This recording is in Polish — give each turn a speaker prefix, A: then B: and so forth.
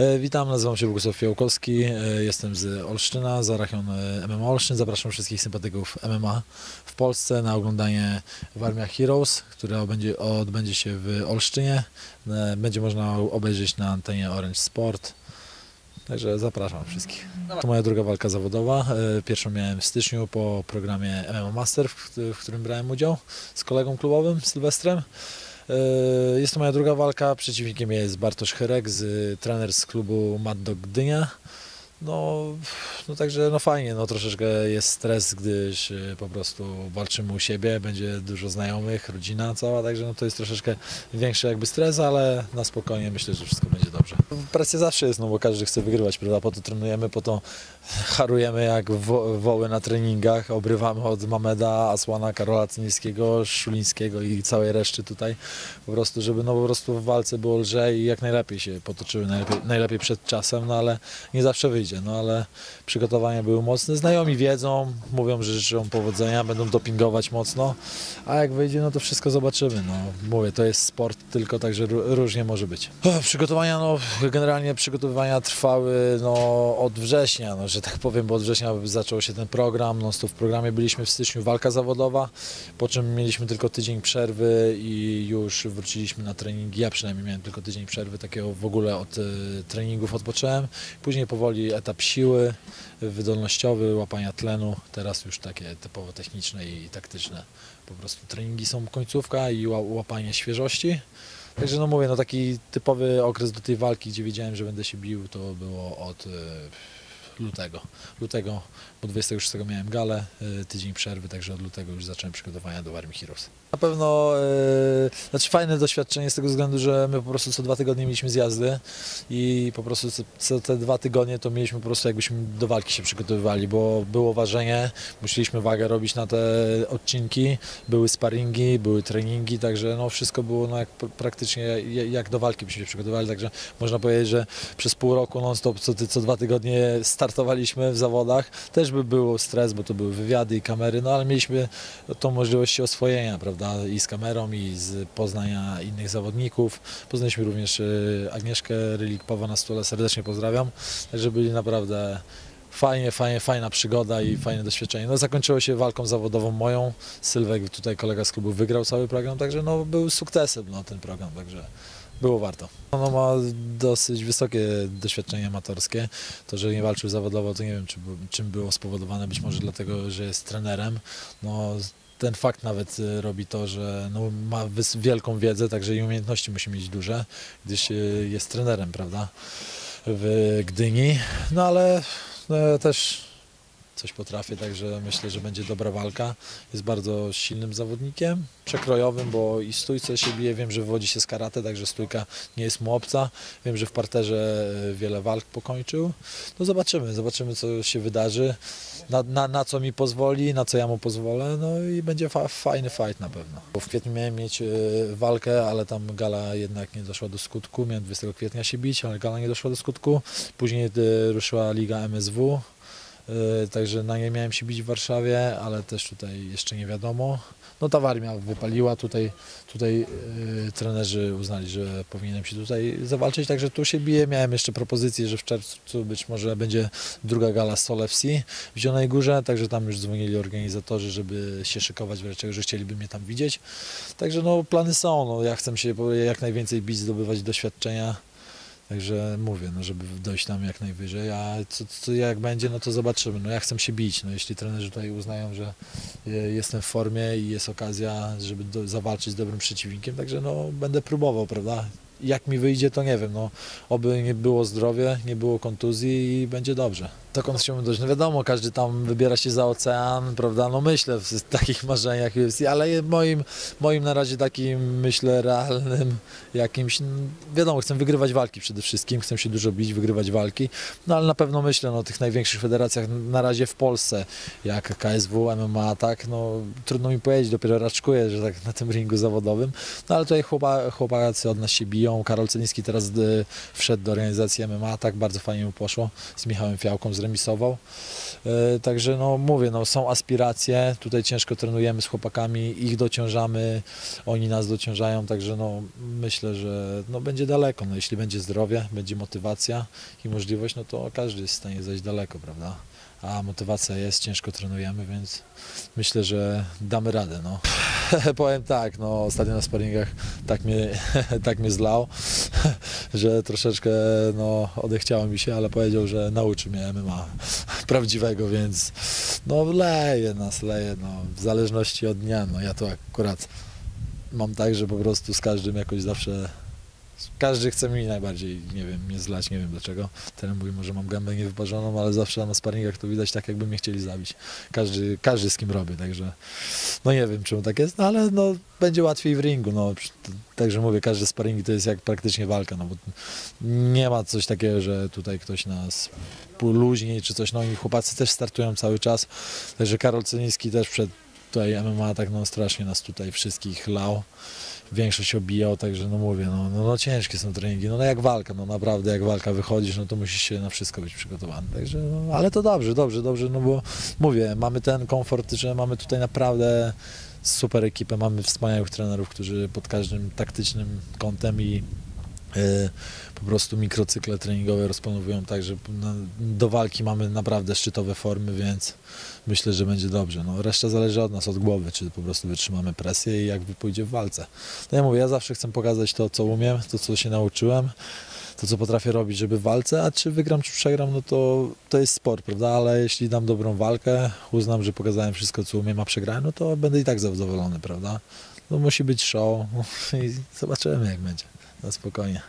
A: E, Witam, nazywam się Bogusław Fiołkowski, e, jestem z Olsztyna, z Arachion e, MMA Olsztyn. Zapraszam wszystkich sympatyków MMA w Polsce na oglądanie Warmia Heroes, które odbędzie, odbędzie się w Olsztynie. Będzie można obejrzeć na antenie Orange Sport. Także zapraszam wszystkich. To moja druga walka zawodowa. Pierwszą miałem w styczniu po programie MMA Master, w w którym brałem udział z kolegą klubowym, Sylwestrem. E, Jest to moja druga walka. Przeciwnikiem jest Bartosz Herek, z, trener z klubu Mad Dog Gdynia. No, no także no fajnie, no troszeczkę jest stres, gdyż e, po prostu walczymy u siebie, będzie dużo znajomych, rodzina cała, także no to jest troszeczkę większy jakby stres, ale na spokojnie myślę, że wszystko będzie dobrze. Presja zawsze jest, no bo każdy chce wygrywać, prawda? Po to trenujemy, po to harujemy jak wo woły na treningach, obrywamy od Mameda, Asłana, Karola Cynińskiego, Szulińskiego i całej reszty tutaj, po prostu, żeby no po prostu w walce było lżej i jak najlepiej się potoczyły, najlepiej, najlepiej przed czasem, no ale nie zawsze wyjdzie, no ale przygotowania były mocne, znajomi wiedzą, mówią, że życzą powodzenia, będą dopingować mocno, a jak wyjdzie, no to wszystko zobaczymy, no. Mówię, to jest sport tylko, także ró- różnie może być. O, przygotowania, no generalnie przygotowania trwały no od września, no, że tak powiem, bo od września zaczął się ten program, no w programie byliśmy w styczniu walka zawodowa, po czym mieliśmy tylko tydzień przerwy i już wróciliśmy na treningi, ja przynajmniej miałem tylko tydzień przerwy, takiego w ogóle od e, treningów odpocząłem, później powoli etap siły, wydolnościowy, łapania tlenu, teraz już takie typowo techniczne i taktyczne, po prostu treningi są końcówka i ła- łapanie świeżości. Także no mówię, no taki typowy okres do tej walki, gdzie wiedziałem, że będę się bił, to było od e, lutego. Lutego, bo 26 miałem galę, e, tydzień przerwy, także od lutego już zacząłem przygotowania do Army Heroes. Na pewno, e, znaczy fajne doświadczenie z tego względu, że my po prostu co dwa tygodnie mieliśmy zjazdy i po prostu co, co te dwa tygodnie to mieliśmy po prostu jakbyśmy do walki się przygotowywali, bo było ważenie, musieliśmy wagę robić na te odcinki, były sparingi, były treningi, także no wszystko było no jak pr- praktycznie ja- jak do walki byśmy się przygotowywali, także można powiedzieć, że przez pół roku non stop co, co dwa tygodnie startowaliśmy w zawodach. Też by był stres, bo to były wywiady i kamery, no ale mieliśmy tą możliwość oswojenia, prawda, i z kamerą, i z poznania innych zawodników. Poznaliśmy również y, Agnieszkę Rylik-Pawa na stole, serdecznie pozdrawiam. Także byli naprawdę fajnie, fajnie, fajna przygoda i fajne doświadczenie. No zakończyło się walką zawodową moją. Sylwek, tutaj kolega z klubu, wygrał cały program, także no był sukcesem no, ten program, także było warto. Ono ma dosyć wysokie doświadczenie amatorskie. To, że nie walczył zawodowo, to nie wiem, czy, czym było spowodowane. Być może dlatego, że jest trenerem. No, ten fakt nawet y, robi to, że no, ma wielką wiedzę, także i umiejętności musi mieć duże, gdyż y, jest trenerem, prawda, w Gdyni. No ale no, też coś potrafię, także myślę, że będzie dobra walka. Jest bardzo silnym zawodnikiem, przekrojowym, bo i stójce się bije. Wiem, że wywodzi się z karate, także stójka nie jest mu obca. Wiem, że w parterze e, wiele walk pokończył. No zobaczymy, zobaczymy co się wydarzy, na, na, na co mi pozwoli, na co ja mu pozwolę, no i będzie fa fajny fight na pewno. Bo w kwietniu miałem mieć e, walkę, ale tam gala jednak nie doszła do skutku. Miałem 20 kwietnia się bić, ale gala nie doszła do skutku. Później e, ruszyła liga MSW. Yy, Także na nie miałem się bić w Warszawie, ale też tutaj jeszcze nie wiadomo. No ta Warmia wypaliła, tutaj, tutaj yy, trenerzy uznali, że powinienem się tutaj zawalczyć, także tu się biję. Miałem jeszcze propozycję, że w czerwcu być może będzie druga gala Sol FC w Zielonej Górze, także tam już dzwonili organizatorzy, żeby się szykować, w razie czego, że chcieliby mnie tam widzieć. Także no plany są, no, ja chcę się jak najwięcej bić, zdobywać doświadczenia. Także mówię, no żeby dojść tam jak najwyżej, a co, co jak będzie, no to zobaczymy. No ja chcę się bić, no jeśli trenerzy tutaj uznają, że e, jestem w formie i jest okazja, żeby do, zawalczyć z dobrym przeciwnikiem, także no będę próbował, prawda? Jak mi wyjdzie, to nie wiem, no oby nie było zdrowie, nie było kontuzji i będzie dobrze. Dokąd chciałbym dojść? No wiadomo, każdy tam wybiera się za ocean, prawda? No myślę w takich marzeniach ale moim, moim na razie takim, myślę, realnym jakimś, wiadomo, chcę wygrywać walki przede wszystkim, chcę się dużo bić, wygrywać walki, no ale na pewno myślę no, o tych największych federacjach na razie w Polsce, jak KSW, MMA, tak, no trudno mi powiedzieć, dopiero raczkuję, że tak na tym ringu zawodowym, no ale tutaj chłopa, chłopacy od nas się biją, Karol Celiński teraz y, wszedł do organizacji MMA, tak, bardzo fajnie mu poszło, z Michałem Fiałką, zremisował. E, Także no mówię, no są aspiracje, tutaj ciężko trenujemy z chłopakami, ich dociążamy, oni nas dociążają, także no myślę, że no będzie daleko, no jeśli będzie zdrowie, będzie motywacja i możliwość, no to każdy jest w stanie zajść daleko, prawda? A motywacja jest, ciężko trenujemy, więc myślę, że damy radę, no. Powiem tak, no ostatnio na sparingach tak mnie, tak mnie zlał, że troszeczkę no, odechciało mi się, ale powiedział, że nauczy mnie MMA prawdziwego, więc no leje nas, leje, no, w zależności od dnia, no ja to akurat mam tak, że po prostu z każdym jakoś zawsze, każdy chce mi najbardziej, nie wiem, mnie zlać, nie wiem dlaczego, ten mówi, może mam gębę niewyparzoną, ale zawsze na sparingach to widać tak, jakby mnie chcieli zabić, każdy, każdy z kim robię, także no nie wiem czemu tak jest, no ale no będzie łatwiej w ringu, no. Także mówię, każde sparingi to jest jak praktycznie walka, no bo nie ma coś takiego, że tutaj ktoś nas luźniej czy coś, no i chłopacy też startują cały czas, także Karol Celiński też przed tutaj MMA tak no strasznie nas tutaj wszystkich lał, większość obijał, także no mówię, no, no, no ciężkie są treningi, no, no jak walka, no naprawdę jak walka wychodzisz, no to musisz się na wszystko być przygotowany, także no, ale to dobrze, dobrze, dobrze, no bo mówię, mamy ten komfort, że mamy tutaj naprawdę super ekipę, mamy wspaniałych trenerów, którzy pod każdym taktycznym kątem i po prostu mikrocykle treningowe rozplanowują tak, że do walki mamy naprawdę szczytowe formy, więc myślę, że będzie dobrze. No, reszta zależy od nas, od głowy, czy po prostu wytrzymamy presję i jak pójdzie w walce. No ja mówię, ja zawsze chcę pokazać to, co umiem, to, co się nauczyłem, to, co potrafię robić, żeby w walce, a czy wygram, czy przegram, no to, to jest sport, prawda? Ale jeśli dam dobrą walkę, uznam, że pokazałem wszystko, co umiem, a przegrałem, no to będę i tak zadowolony, prawda? No musi być show i zobaczymy, jak będzie. Na spokojnie.